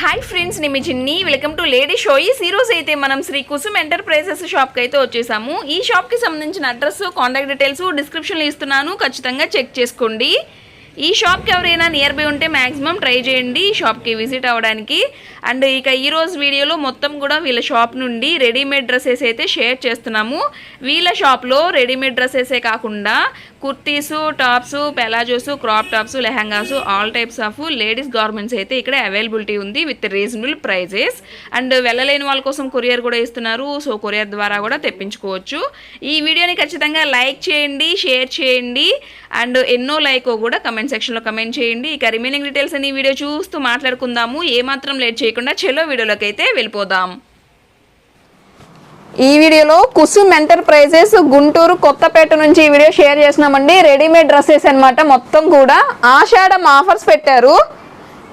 Hi friends నేను మీ చిన్ని. Welcome to lady షోయిస్ ఈ అయితే మనం శ్రీ కుసుమ్ ఎంటర్ప్రైజెస్ షాప్కి అయితే వచ్చేసాము. ఈ షాప్కి సంబంధించిన అడ్రస్ కాంటాక్ట్ డీటెయిల్స్ డిస్క్రిప్షన్లో ఇస్తున్నాను. ఖచ్చితంగా చెక్ చేసుకోండి. ఈ షాప్కి ఎవరైనా నియర్ బై ఉంటే మ్యాక్సిమం ట్రై చేయండి. ఈ షాప్కి విజిట్ అవ్వడానికి. అండ్ ఇక ఈరోజు వీడియోలో మొత్తం కూడా వీళ్ళ షాప్ నుండి రెడీమేడ్ డ్రెస్సెస్ అయితే షేర్ చేస్తున్నాము. వీళ్ళ షాప్లో రెడీమేడ్ డ్రెస్సెసే కాకుండా kurtis tops palazzos crop tops lehengas all types of ladies garments అయితే ఇక్కడ అవైలబిలిటీ ఉంది విత్ రీజనబుల్ ప్రైజెస్. అండ్ వెళ్ళలేని వాళ్ళ కోసం కొరియర్ కూడా ఇస్తున్నారు సో కొరియర్ ద్వారా కూడా తెప్పించుకోవచ్చు. ఈ వీడియోని ఖచ్చితంగా లైక్ చేయండి షేర్ చేయండి అండ్ ఎన్నో లైక్ కూడా కమెంట్ సెక్షన్లో కమెంట్ చేయండి. ఇక రిమైనింగ్ డీటెయిల్స్ అని ఈ వీడియో చూస్తూ మాట్లాడుకుందాము. ఏమాత్రం లేట్ చేయకుండా చెలో వీడియోలోకి అయితే వెళ్ళిపోదాం. ఈ వీడియోలో కుసుమ్ ఎంటర్ప్రైజెస్ గుంటూరు కొత్తపేట నుంచి ఈ వీడియో షేర్ చేస్తున్నామండి రెడీమేడ్ డ్రెస్సెస్ అన్నమాట. మొత్తం కూడా ఆషాఢం ఆఫర్స్ పెట్టారు.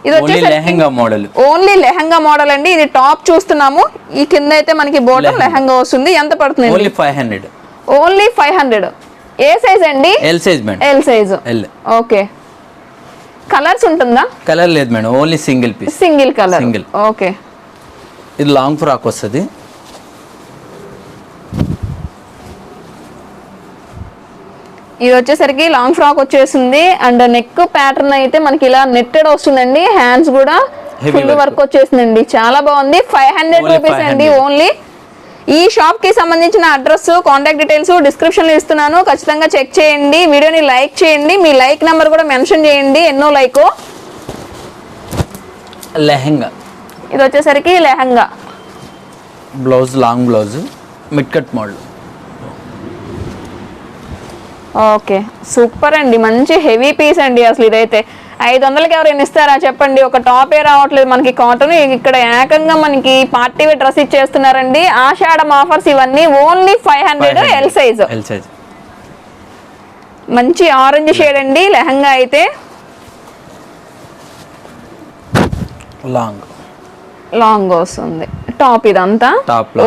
ఇది lehenga model only lehenga model అండి. ఇది టాప్ చూస్తున్నాము. ఈ కింద అయితే మనకి బోర్డర్ లెహంగా. వస్తుంది. ఎంత పడుతుంది only five hundred only five hundred ఏ సైజ్ అండి? L size madam L size okay colours ఉంటుందా? కలర్ లేదు madam only single piece single colour Single. Okay ఇది లాంగ్ ఫ్రాక్ వస్తుంది. ఇది వచ్చేసరికి లాంగ్ ఫ్రాక్ వచ్చేసింది. అండ్ నెక్ ప్యాటర్న్ అయితే మనకి ఇలా నెట్టెడ్ వస్తుందండి. హ్యాండ్స్ కూడా ఫుల్. వర్క్ వచ్చేసిందండి. చాలా బాగుంది. ఫైవ్ హండ్రెడ్ రూపీస్ అండి 500. ఓన్లీ ఈ షాప్కి సంబంధించిన అడ్రస్ కాంటాక్ట్ డీటెయిల్స్ డిస్క్రిప్షన్లో ఇస్తున్నాను. ఖచ్చితంగా చెక్ చేయండి. వీడియోని లైక్ చేయండి. మీ లైక్ నెంబర్ కూడా మెన్షన్ చేయండి. ఎన్నో లైక్ లెహంగా. ఇది వచ్చేసరికి lehenga. Blouse long blouse mid cut model okay super అండి. మంచి హెవీ పీస్ అండి అసలు ఇదైతే. ఐదు వందలకి ఎవరైనా ఇస్తారా చెప్పండి. ఒక టాపే రావట్లేదు మనకి కాటన్. ఇక్కడ ఏకంగా మనకి పార్టీ వేర్ డ్రెస్ ఇచ్చేస్తున్నారండి. ఆషాఢం ఆఫర్స్ ఇవన్నీ only five hundred L size మంచి ఆరెంజ్ షేడ్ అండి లెహంగా అయితే. లాంగ్ లాంగ్ వస్తుంది. టాప్ ఇదంతా.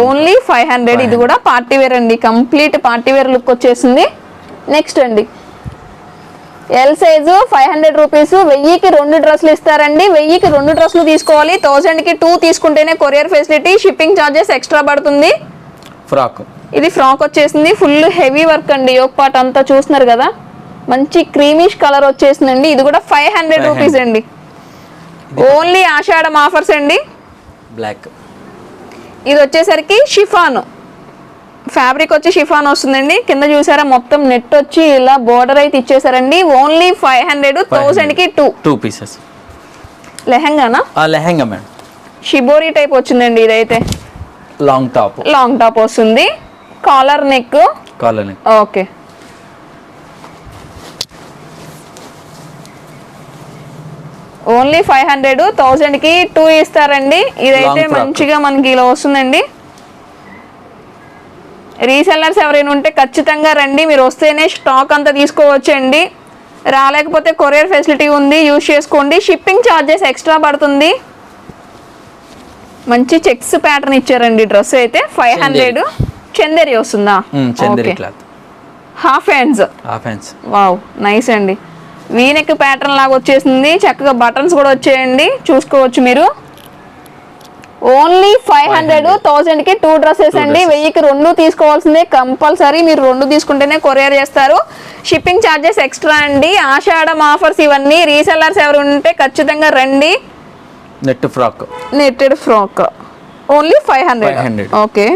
Only five hundred. ఇది కూడా పార్టీ వేర్ అండి. కంప్లీట్ పార్టీ వేర్ లుక్ వచ్చేసింది. నెక్స్ట్ అండి. L size five hundred rupees వెయ్యికి రెండు డ్రెస్సులు ఇస్తారండి. వెయ్యికి రెండు డ్రెస్సులు తీసుకోవాలి. థౌజండ్కి టూ తీసుకుంటేనే courier facility shipping charges extra పడుతుంది. ఫ్రాక్ ఇది ఫ్రాక్ వచ్చేసింది. ఫుల్ హెవీ వర్క్ అండి. యోగ్ పార్ట్ అంతా చూస్తున్నారు కదా. మంచి క్రీమిష్ కలర్ వచ్చేసిందండి. ఇది కూడా ఫైవ్ హండ్రెడ్ 500. రూపీస్ అండి. ఓన్లీ ఆషాఢం ఆఫర్స్ అండి. బ్లాక్ ఇది వచ్చేసరికి షిఫాన్. ఫ్యాబ్రిక్ వచ్చి షిఫాన్ వస్తుందండి. కింద చూసారా మొత్తం నెట్ వచ్చి ఇలా బోర్డర్ అయితే ఇచ్చేసారండి. ఓన్లీ ఫైవ్ హండ్రెడ్ థౌసండ్కి టూ టూ పీసెస్ లెహంగానా? లెహంగా మేడం షిబోరి టైప్ వచ్చిందండి ఇదైతే. లాంగ్ టాప్ లాంగ్ టాప్ వస్తుంది. కాలర్ నెక్ కాలనీ ఓకే ఓన్లీ ఫైవ్ హండ్రెడ్ థౌజండ్కి టూ ఇస్తారండి. ఇదైతే. మంచిగా మనకి ఇలా వస్తుందండి. రీసెల్లర్స్ ఎవరైనా ఉంటే ఖచ్చితంగా రండి. మీరు వస్తేనే స్టాక్ అంతా తీసుకోవచ్చండి. రాలేకపోతే కొరియర్ ఫెసిలిటీ ఉంది యూజ్ చేసుకోండి. షిప్పింగ్ ఛార్జెస్ ఎక్స్ట్రా పడుతుంది. మంచి చెక్స్ ప్యాటర్న్ ఇచ్చారండి డ్రెస్ అయితే. Five hundred. చందేరి వస్తుందా? Half hands half hands wow nice అండి. వీనెక్ ప్యాటర్న్ లాగా వచ్చేసింది. చక్కగా బటన్స్ కూడా వచ్చేయండి. చూసుకోవచ్చు మీరు. ఓన్లీ ఫైవ్ హండ్రెడ్ థౌసండ్కి టూ డ్రెస్సెస్ అండి. వెయ్యికి రెండు తీసుకోవాల్సిందే కంపల్సరీ మీరు రెండు తీసుకుంటేనే కొరియర్ చేస్తారు. షిప్పింగ్ ఛార్జెస్ ఎక్స్ట్రా అండి. ఆషాఢం ఆఫర్స్ ఇవన్నీ. రీసెల్లర్స్ ఎవరు ఉంటే ఖచ్చితంగా రండి. Net frock. Netted frock. Only five hundred. 500. Okay.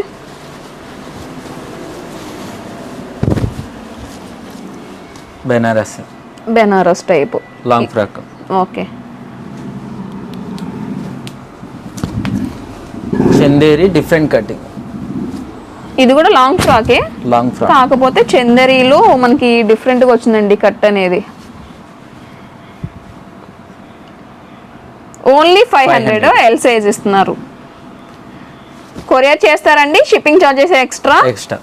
Banaras. Banaras type. Long frock. Okay. Chanderi different cutting. ఇది కూడా లాంగ్ ఫ్రాకే లాంగ్ ఫ్రాక్ కాకపోతే చందరీలో మనకి డిఫరెంట్గా వచ్చిందండి కట్ అనేది. Only five hundred 500. L size ఇస్తున్నారు. కొరియర్ చేస్తారండి షిప్పింగ్ ఛార్జెస్ ఎక్స్ట్రా ఎక్స్ట్రా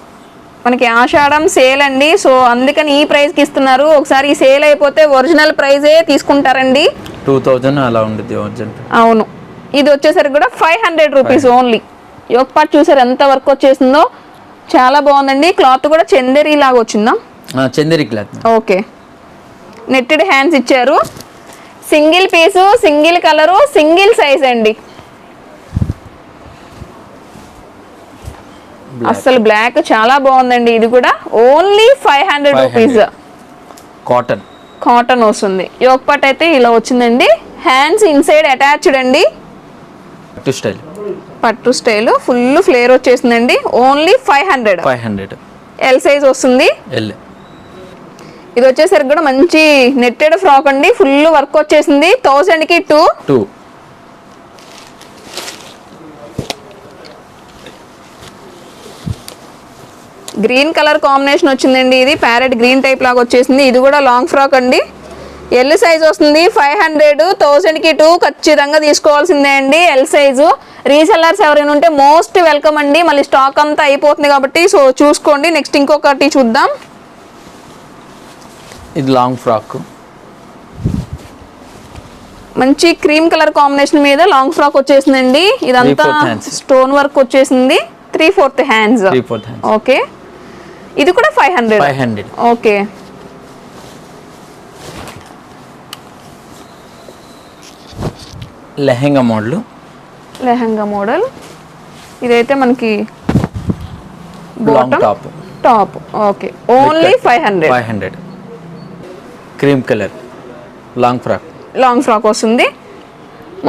మనకి ఆషాఢం సేల్ అండి సో అందుకని ఈ ప్రైస్కి ఇస్తున్నారు. ఒకసారి ఈ సేల్ అయిపోతే ఒరిజినల్ ప్రైజే తీసుకుంటారండి. టూ థౌజండ్ అలా ఉంటుంది అర్జెంట్ అవును. ఇది వచ్చేసరికి కూడా five hundred rupees only yoke part చూసారు ఎంత వర్క్ వచ్చేసిందో? చాలా బాగుందండి. క్లాత్ కూడా చందేరి లాగా వచ్చిందా? Chanderi cloth okay. Netted hands ఇచ్చారు. Single piece single colour single size అండి. అసలు బ్లాక్ చాలా బాగుందండి. ఇది కూడా only five hundred rupees cotton cotton వస్తుంది. యోగపాట్ అయితే ఇలా వచ్చిందండి. హ్యాండ్స్ ఇన్సైడ్ అటాచ్డ్ అండి. పట్టు స్టైల్. పట్టు స్టైల్ ఫుల్ ఫ్లేర్ వచ్చేసిందండి. Only five hundred five hundred L size వస్తుంది. ఎల్ ఇది వచ్చేసరికి కూడా మంచి నెట్టెడ్ ఫ్రాక్ అండి. ఫుల్ వర్క్ వచ్చేసింది. థౌసండ్కి two two green colour combination వచ్చిందండి. ఇది ప్యారెట్ గ్రీన్ టైప్ లాగా వచ్చేసింది. ఇది కూడా లాంగ్ ఫ్రాక్ అండి. ఎల్ సైజ్ వస్తుంది ఫైవ్ హండ్రెడ్ థౌసండ్కి టూ ఖచ్చితంగా తీసుకోవాల్సిందే అండి ఎల్ సైజు. రీసెల్లర్స్ ఎవరైనా ఉంటే మోస్ట్ వెల్కమ్ అండి. మళ్ళీ స్టాక్ అంతా అయిపోతుంది కాబట్టి సో చూసుకోండి. నెక్స్ట్ ఇంకొకటి చూద్దాం. ఇది లాంగ్ ఫ్రాక్. మంచి క్రీమ్ కలర్ కాంబినేషన్ మీద లాంగ్ ఫ్రాక్ వచ్చేసిందండి. ఇదంతా. స్టోన్ వర్క్ వచ్చేసింది. Three fourth hands three fourth hands okay. ఇది కూడా five hundred. Five hundred. Okay. Lehenga model. Lehenga model. ఇదైతే మనకి top top okay. Only five hundred five hundred cream colour long frock long frock వస్తుంది.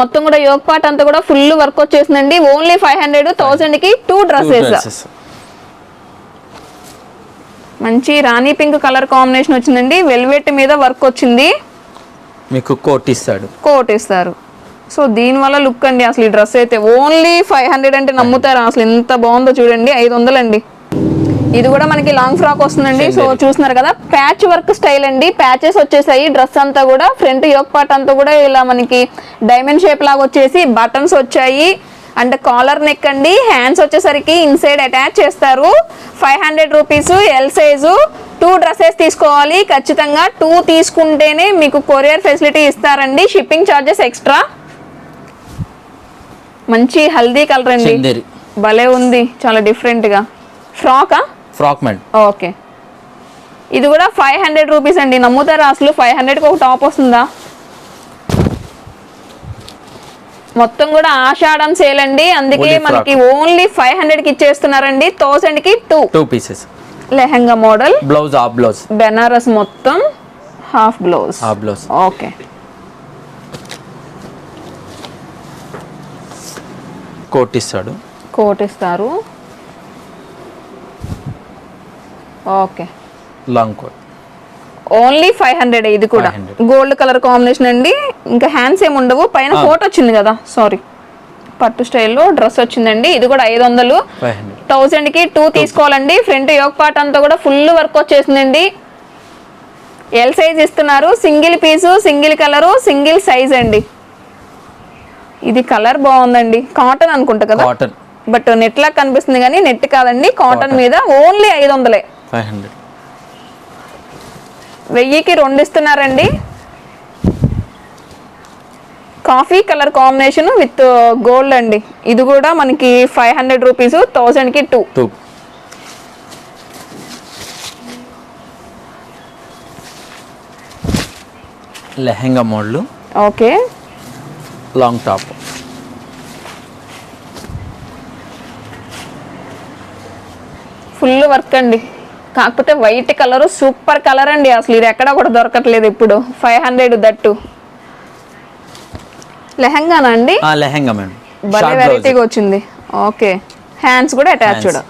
మొత్తం కూడా yoke part అంతా కూడా full work వచ్చేసిందండి. ఓన్లీ ఫైవ్ హండ్రెడ్ థౌసండ్కి టూ డ్రెస్సెస్ డ్రెస్సెస్ మంచి రాణి పింక్ కలర్ కాంబినేషన్ వచ్చిందండి. వెల్వెట్ మీద వర్క్ వచ్చింది. మీకు కోట్ ఇస్తాడు. కోట్ ఇస్తారు. సో దీనివల్ల లుక్ అండి అసలు ఈ డ్రెస్ అయితే. ఓన్లీ ఫైవ్ హండ్రెడ్ అంటే నమ్ముతారా? అసలు ఎంత బాగుందో చూడండి. ఐదు వందలండి. ఇది కూడా మనకి లాంగ్ ఫ్రాక్ వస్తుందండి. సో చూస్తున్నారు కదా ప్యాచ్ వర్క్ స్టైల్ అండి. ప్యాచెస్ వచ్చేసాయి. డ్రెస్ అంతా కూడా ఫ్రంట్ యోక్ పార్ట్ అంతా కూడా ఇలా మనకి డైమండ్ షేప్ లాగా వచ్చేసి బటన్స్ వచ్చాయి. అండ్ కాలర్ నెక్ అండి. హ్యాండ్స్ వచ్చేసరికి ఇన్సైడ్ అటాచ్ చేస్తారు. Five hundred rupees L size two dresses తీసుకోవాలి. ఖచ్చితంగా టూ తీసుకుంటేనే మీకు కొరియర్ ఫెసిలిటీ ఇస్తారండి. షిప్పింగ్ ఛార్జెస్ ఎక్స్ట్రా మంచి హల్దీ కలర్ అండి. భలే ఉంది. చాలా డిఫరెంట్గా ఫ్రాకా ఫ్రాక్ మేడం ఓకే. ఇది కూడా ఫైవ్ హండ్రెడ్ రూపీస్ అండి. నమ్ముతారా? అసలు ఫైవ్ హండ్రెడ్కి ఒక టాప్ వస్తుందా? మొత్తం కూడా ఆషాఢం సేల్ అండి. అందుకే. మనకి ఓన్లీ ఫైవ్ హండ్రెడ్కి ఇచ్చేస్తున్నారండి. థౌసండ్కి two two pieces lehenga model blouse ఆ బ్లౌజ్ బెనారస్ మొత్తం. హాఫ్ బ్లౌజ్ ఆ బ్లౌజ్ ఓకే. కోట్ ఇస్తాడు కోట్ ఇస్తారు okay long coat only five hundred ఇది కూడా. 500. గోల్డ్ కలర్ కాంబినేషన్ అండి. ఇంకా హ్యాండ్స్ ఏమి ఉండవు. పైన. కోట్ వచ్చింది కదా. సారీ పట్టు స్టైల్లో డ్రెస్ వచ్చిందండి. ఇది కూడా ఐదు వందలు. ఫైవ్ హండ్రెడ్ థౌజండ్కి టూ తీసుకోవాలండి. ఫ్రంట్ యోగ్ పార్ట్ అంతా కూడా ఫుల్ వర్క్ వచ్చేసిందండి. ఎల్ సైజ్ ఇస్తున్నారు. Single piece single colour single size అండి. ఇది కలర్ బాగుందండి. కాటన్ అనుకుంటా కదా? కాటన్. బట్ నెట్ లా కనిపిస్తుంది కానీ నెట్ కాదండి. కాటన్. మీద ఓన్లీ ఐదు వందలే ఫైవ్ హండ్రెడ్. వెయ్యికి రెండు ఇస్తున్నారండి. Coffee colour combination with gold అండి. ఇది కూడా మనకి ఫైవ్ హండ్రెడ్ రూపీస్ థౌజండ్కి two. Two. Lehenga model. Okay. Long top full work అండి. కాకపోతే వైట్ కలర్ సూపర్ కలర్ అండి. అసలు ఇది ఎక్కడ కూడా దొరకట్లేదు ఇప్పుడు. ఫైవ్ హండ్రెడ్ దట్టు. లెహంగానా అండి? లెహెంగా మేడం. భలే వెరైటీగా వచ్చింది. ఓకే. హ్యాండ్స్ కూడా అటాచ్డ్.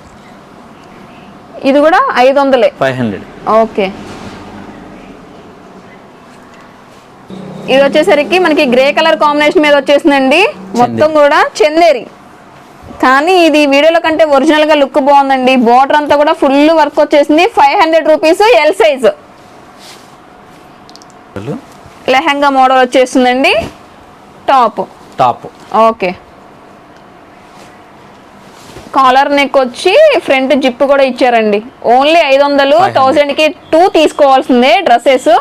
ఇది కూడా ఐదు వందలే ఫైవ్ హండ్రెడ్ ఓకే. ఇది వచ్చేసరికి మనకి గ్రే కలర్ కాంబినేషన్ మీద వచ్చేసిందండి. మొత్తం కూడా చందేరి. కానీ ఇది వీడియోలో కంటే ఒరిజినల్గా లుక్ బాగుందండి. బోర్డర్ అంతా కూడా ఫుల్ వర్క్ వచ్చేసింది. Five hundred rupees L size lehenga model వచ్చేసిందండి. Top top okay. Collar neck వచ్చి ఫ్రంట్ జిప్ కూడా ఇచ్చారండి. ఓన్లీ ఐదు వందలు 500. థౌజండ్కి టూ తీసుకోవాల్సిందే dresses.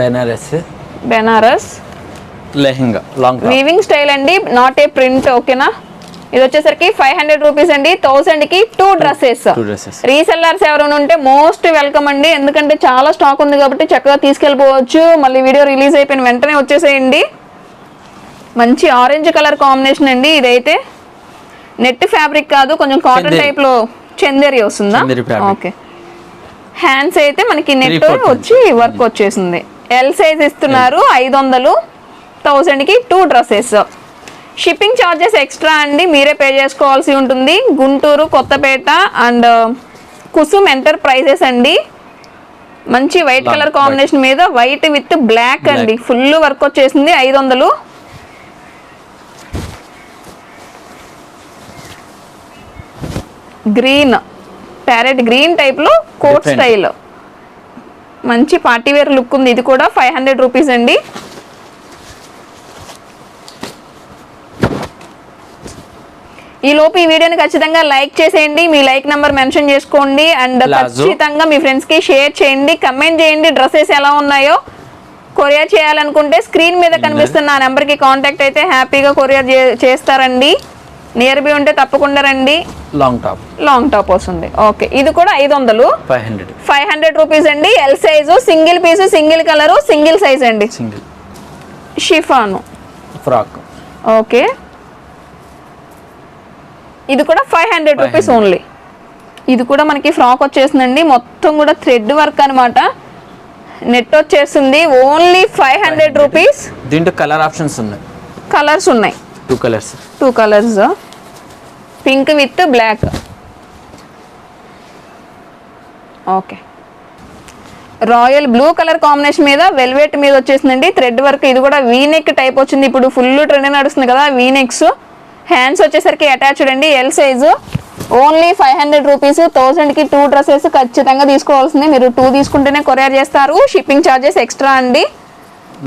Banaras. Banaras. Lehenga long weaving style అండి నాట్ ఏ ప్రింట్ ఓకేనా ఇది వచ్చేసరికి ఫైవ్ హండ్రెడ్ రూపీస్ అండి థౌసండ్కి టూ డ్రెస్సెస్ రీసెల్లర్స్ ఎవరైనా ఉంటే మోస్ట్ వెల్కమ్ అండి ఎందుకంటే చాలా స్టాక్ ఉంది కాబట్టి చక్కగా తీసుకెళ్ళిపోవచ్చు. మళ్ళీ వీడియో రిలీజ్ అయిపోయిన వెంటనే వచ్చేసేయండి. మంచి ఆరెంజ్ కలర్ కాంబినేషన్ అండి ఇదైతే. నెట్ ఫ్యాబ్రిక్ కాదు కొంచెం కాటన్. టైప్లో చందేరి వస్తుందా. ఓకే హ్యాండ్స్ అయితే మనకి నెట్ వచ్చి వర్క్ వచ్చేసింది. ఎల్ సైజ్ ఇస్తున్నారు. ఐదు వందలు థౌజండ్కి two dresses shipping charges extra అండి. మీరే పే చేసుకోవాల్సి ఉంటుంది. గుంటూరు కొత్తపేట అండ్ కుసుమ్ ఎంటర్ప్రైజెస్ అండి. మంచి వైట్ కలర్. కాంబినేషన్ మీద వైట్ విత్ బ్లాక్ అండి. ఫుల్ వర్క్ వచ్చేసింది. ఐదు వందలు గ్రీన్ ప్యారెట్ గ్రీన్ టైప్లో కోట్. స్టైల్ మంచి పార్టీ వేర్ లుక్ ఉంది. ఇది కూడా ఫైవ్ హండ్రెడ్ రూపీస్ అండి. ఈ లోపు ఈ వీడియోని ఖచ్చితంగా లైక్ చేసేయండి. మీ లైక్ నెంబర్ మెన్షన్ చేసుకోండి. అండ్. ఖచ్చితంగా మీ ఫ్రెండ్స్కి షేర్ చేయండి. కమెంట్ చేయండి. డ్రెస్సెస్ ఎలా ఉన్నాయో కొరియర్ చేయాలనుకుంటే స్క్రీన్ మీద కనిపిస్తున్న ఆ నెంబర్కి కాంటాక్ట్ అయితే హ్యాపీగా కొరియర్ చేస్తారండి. నియర్ బై ఉంటే తప్పకుండా రండి. Long top. లాంగ్ టాప్ వస్తుంది. ఓకే. ఇది కూడా ఐదు వందలు five hundred. Five hundred rupees అండి. L size single piece single colour single size అండి. సింగిల్. షిఫాను. ఫ్రాక్. ఓకే. ఇది కూడా ఫైవ్ హండ్రెడ్ రూపీస్ 500. ఓన్లీ. ఇది కూడా మనకి ఫ్రాక్ వచ్చేసిందండి. మొత్తం కూడా థ్రెడ్ వర్క్ అనమాట నెట్ వచ్చేస్తుంది ఓన్లీ ఫైవ్ హండ్రెడ్ రూపీస్. దీంట్లో కలర్ ఆప్షన్స్ ఉన్నాయి. కలర్స్ ఉన్నాయి. Two colours two colours pink with black. Okay. Royal blue colour combination మీద వెల్వెట్ మీద వచ్చేసిందండి. థ్రెడ్ వర్క్ ఇది కూడా వీనెక్ టైప్ వచ్చింది. ఇప్పుడు ఫుల్ ట్రెండ్ నడుస్తుంది కదా వీనెక్స్ హ్యాండ్స్ వచ్చేసరికి అటాచ్డ్ అండి. L size only five hundred rupees థౌసండ్కి two dresses ఖచ్చితంగా తీసుకోవాల్సిందే. మీరు టూ తీసుకుంటేనే కొరియర్ చేస్తారు. షిప్పింగ్ ఛార్జెస్ ఎక్స్ట్రా అండి.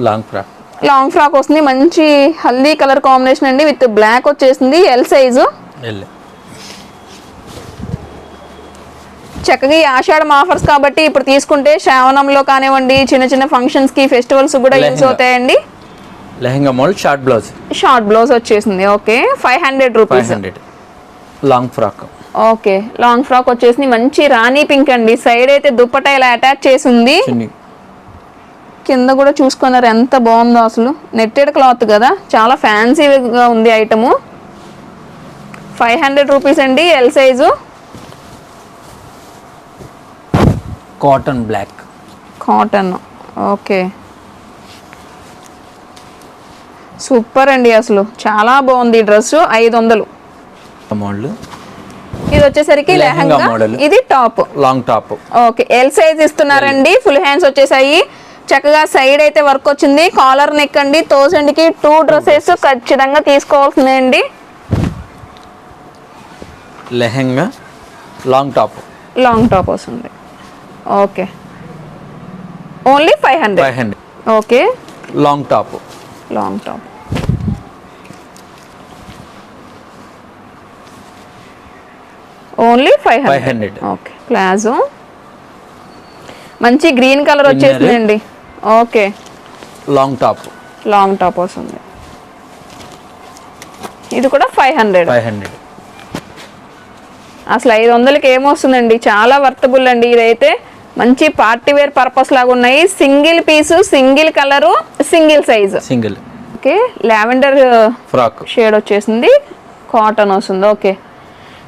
లాంగ్ ఫ్రాక్ లాంగ్ ఫ్రాక్ వస్తుంది. మంచి హల్దీ కలర్ కాంబినేషన్ అండి. విత్ బ్లాక్ వచ్చేసింది. ఎల్ సైజు చక్కగా ఈ ఆషాఢం ఆఫర్స్ కాబట్టి ఇప్పుడు తీసుకుంటే శ్రావణంలో కానివ్వండి చిన్న చిన్న ఫంక్షన్స్కి ఫెస్టివల్స్ కూడా యూజ్. అవుతాయండి. Lehenga model short blouse short blouse వచ్చేసింది okay. Five hundred rupees long frock okay long frock వచ్చేసింది. మంచి రాణి పింక్ అండి. సైడ్ అయితే దుప్పట ఇలా అటాచ్ చేసి ఉంది కింద కూడా చూసుకున్నారు ఎంత బాగుందో అసలు. నెట్టెడ్ క్లాత్ కదా చాలా ఫ్యాన్సీగా ఉంది ఐటము ఫైవ్ హండ్రెడ్ రూపీస్ అండి L size cotton black cotton okay. Super అండి అసలు. చాలా బాగుంది ఈ డ్రెస్ ఐదు వందలు మోడల్ ఇది వచ్చేసరికి లెహంగా. model. ఇది top long top okay. L size ఇస్తున్నారండి. ఫుల్ హ్యాండ్స్ వచ్చేసాయి. చక్కగా సైడ్ అయితే వర్క్ వచ్చింది. కాలర్ నెక్ అండి. థౌసండ్కి టూ డ్రెస్సెస్ ఖచ్చితంగా తీసుకోవాల్సిందే అండి. Lehenga long top. Long top వస్తుంది okay. Only five five hundred. Hundred okay. Long top. Long top. Only five five hundred. Hundred okay. Palazzo. మంచి గ్రీన్ కలర్. వచ్చేసిందండి. Okay. Long top. Long top వస్తుంది ఇది కూడా five hundred. Five hundred. అసలు ఐదు వందలకి ఏమొస్తుందండి? చాలా వర్తబుల్ అండి ఇదైతే. మంచి పార్టీ వేర్ పర్పస్ లాగా ఉన్నాయి. Single piece single colour single size single okay lavender frock shade వచ్చేసింది. కాటన్ వస్తుంది. ఓకే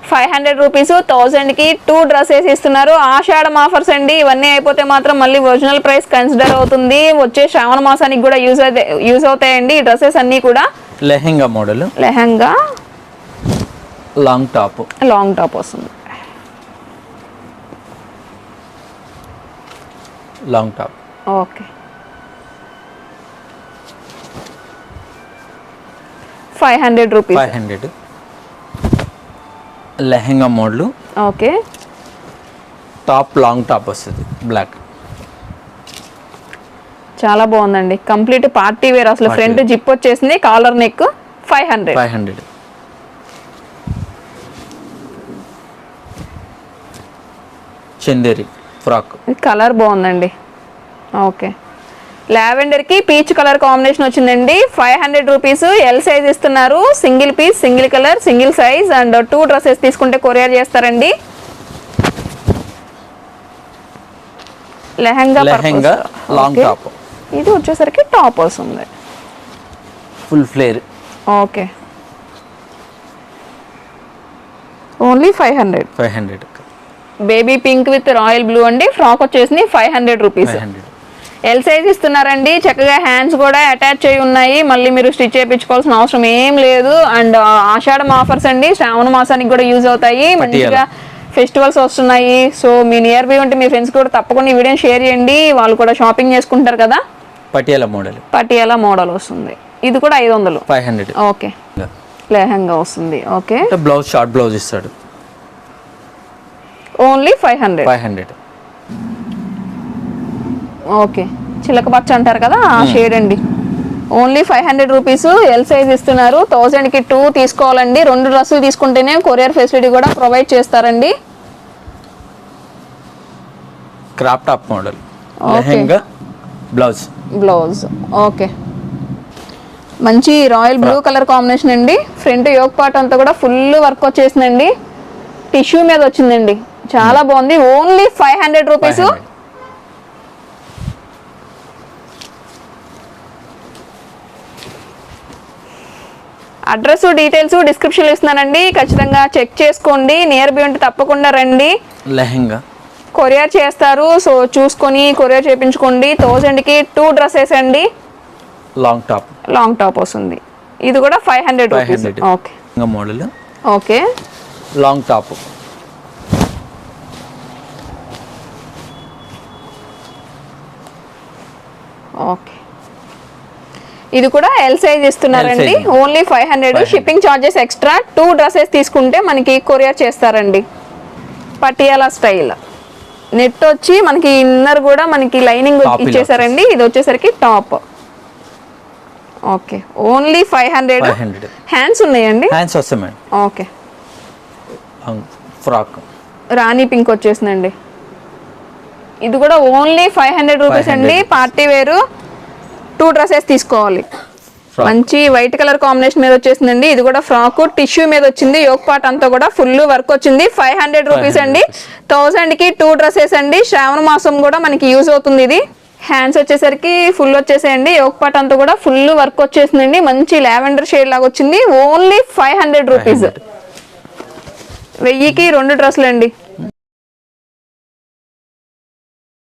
ఫైవ్ హండ్రెడ్ రూపీస్ థౌజండ్కి టూ డ్రెస్సెస్ ఇస్తున్నారు. ఆషాఢం ఆఫర్స్ అండి. ఇవన్నీ అయిపోతే మాత్రం మళ్ళీ ఒరిజినల్ ప్రైస్ కన్సిడర్ అవుతుంది. వచ్చే శ్రావణ మాసానికి కూడా యూజ్ అయితే యూజ్ అవుతాయండి ఈ డ్రెస్సెస్ అన్నీ కూడా. Lehenga model lehenga. Long top long top వస్తుంది. Long top okay five hundred rupees five hundred lehenga model okay top long top వస్తుంది. బ్లాక్ చాలా బాగుందండి. కంప్లీట్ పార్టీ వేర్ అసలు ఫ్రంట్. జిప్ వచ్చేసింది. Collar neck five hundred five hundred Chanderi frock. Colour బాగుందండి. Okay. లావెండర్కి peach colour combination వచ్చిందండి. Five hundred rupees L size ఇస్తున్నారు. Single piece single colour single size and two dresses తీసుకుంటే courier చేస్తారండి. Lehenga. Long. Top ఇది వచ్చేసరికి top వస్తుంది full flare okay. Only five hundred. Five hundred. Baby pink with royal blue అండి. Frock వచ్చేసి five hundred rupees. L size ఇస్తున్నారండి. చక్కగా hands కూడా అటాచ్ అయి ఉన్నాయి. మళ్ళీ మీరు స్టిచ్ చేయించుకోవాల్సిన అవసరం ఏం లేదు. అండ్ ఆషాఢం ఆఫర్స్ అండి. శ్రావణ మాసానికి కూడా యూజ్ అవుతాయి. మంచిగా ఫెస్టివల్స్ వస్తున్నాయి. సో మీ నియర్ బై ఉంటే మీ ఫ్రెండ్స్ కూడా తప్పకుండా ఈ వీడియోని షేర్ చేయండి. వాళ్ళు కూడా షాపింగ్ చేసుకుంటారు కదా. పటియాల మోడల్. పటియాలా మోడల్ వస్తుంది. ఇది కూడా ఐదు వందలు. Five hundred. ఓకే. లెహంగా వస్తుంది. ఓకే. బ్లౌజ్ షార్ట్ బ్లౌజ్ ఇస్తాడు. Only five hundred. Five hundred. Okay. చిలక పచ్చ అంటారు కదా ఆ షేడ్ అండి. Only five hundred rupees L size ఇస్తున్నారు. థౌజండ్కి టూ తీసుకోవాలండి. రెండు డ్రెస్సులు తీసుకుంటేనే కొరియర్ ఫెసిలిటీ కూడా ప్రొవైడ్ చేస్తారండి. Crop top model. Lehenga blouse blouse okay. మంచి రాయల్ బ్లూ కలర్ కాంబినేషన్ అండి. ఫ్రంట్ యోగ్ పార్ట్ అంతా కూడా ఫుల్ వర్క్ వచ్చేసిందండి. టిష్యూ మీద వచ్చిందండి. చాలా బాగుంది. Only five hundred rupees address details డిస్క్రిప్షన్లో ఇస్తున్నానండి. ఖచ్చితంగా చెక్ చేసుకోండి. నియర్ బై ఉంటే తప్పకుండా రండి. లెహెంగా. కొరియర్ చేస్తారు. సో చూసుకొని కొరియర్ చేయించుకోండి థౌజండ్కి టూ డ్రెస్సెస్ అండి. లాంగ్ టాప్ లాంగ్ టాప్ వస్తుంది. ఇది కూడా five hundred okay model okay long top okay. ఇది కూడా ఎల్ సైజ్ ఇస్తున్నారండి. Only five hundred 500. Shipping charges extra two dresses తీసుకుంటే మనకి కొరియర్ చేస్తారండి. పటియాలా స్టైల్ నెట్ వచ్చి మనకి ఇన్నర్ కూడా మనకి లైనింగ్ ఇచ్చేసారండి. ఇది వచ్చేసరికి top okay. Only five hundred hands ఉన్నాయండి? హ్యాండ్స్ వస్తాయి madam okay. Frock rani pink వచ్చేసిందండి. ఇది కూడా ఓన్లీ ఫైవ్ హండ్రెడ్ రూపీస్ 500 అండి పార్టీ వేరు టూ డ్రెస్సెస్ తీసుకోవాలి. మంచి వైట్ కలర్ కాంబినేషన్ మీద వచ్చేసిందండి. ఇది కూడా ఫ్రాక్ టిష్యూ మీద వచ్చింది. యోగ్ పార్ట్ అంతా కూడా ఫుల్ వర్క్ వచ్చింది. ఫైవ్ హండ్రెడ్ రూపీస్ 500 అండి. థౌసండ్కి టూ డ్రెస్సెస్ అండి. శ్రావణ మాసం కూడా మనకి యూజ్ అవుతుంది ఇది. హ్యాండ్స్ వచ్చేసరికి ఫుల్ వచ్చేసాయండి. యోగ్ పార్ట్ అంతా కూడా ఫుల్ వర్క్ వచ్చేసిందండి. మంచి లావెండర్ షేడ్ లాగా వచ్చింది. ఓన్లీ ఫైవ్ హండ్రెడ్ రూపీస్ వెయ్యికి రెండు డ్రెస్సులు అండి